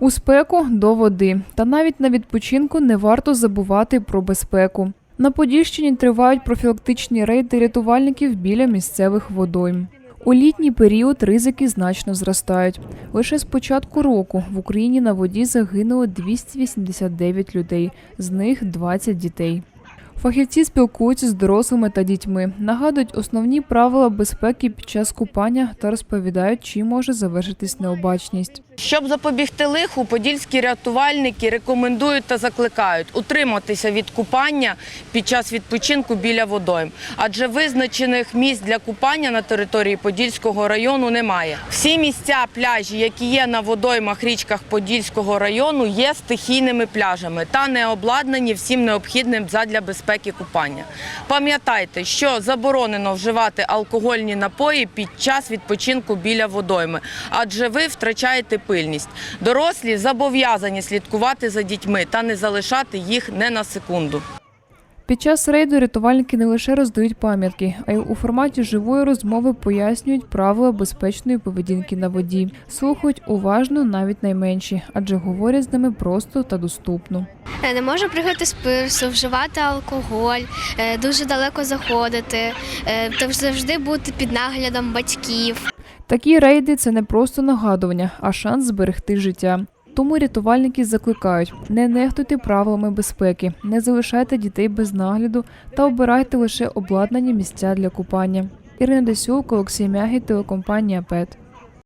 У спеку до води. Та навіть на відпочинку не варто забувати про безпеку. На Подільщині тривають профілактичні рейди рятувальників біля місцевих водойм. У літній період ризики значно зростають. Лише з початку року в Україні на воді загинуло 289 людей, з них 20 дітей. Фахівці спілкуються з дорослими та дітьми, нагадують основні правила безпеки під час купання та розповідають, чим може завершитись необачність. Щоб запобігти лиху, подільські рятувальники рекомендують та закликають утриматися від купання під час відпочинку біля водойм, адже визначених місць для купання на території Подільського району немає. Всі місця пляжі, які є на водоймах річках Подільського району, є стихійними пляжами та не обладнані всім необхідним задля безпеки купання. Пам'ятайте, що заборонено вживати алкогольні напої під час відпочинку біля водойми, адже ви втрачаєте пильність. Дорослі зобов'язані слідкувати за дітьми та не залишати їх не на секунду. Під час рейду рятувальники не лише роздають пам'ятки, а й у форматі живої розмови пояснюють правила безпечної поведінки на воді. Слухають уважно навіть найменші, адже говорять з ними просто та доступно. Е, Не можу пригати з пирсу, вживати алкоголь, е, дуже далеко заходити, е, та завжди бути під наглядом батьків. Такі рейди це не просто нагадування, а шанс зберегти життя. Тому рятувальники закликають: не нехтуйте правилами безпеки, не залишайте дітей без нагляду та обирайте лише обладнані місця для купання. Ірина Десюк, Олексій Мягі, телекомпанія ПЕТ.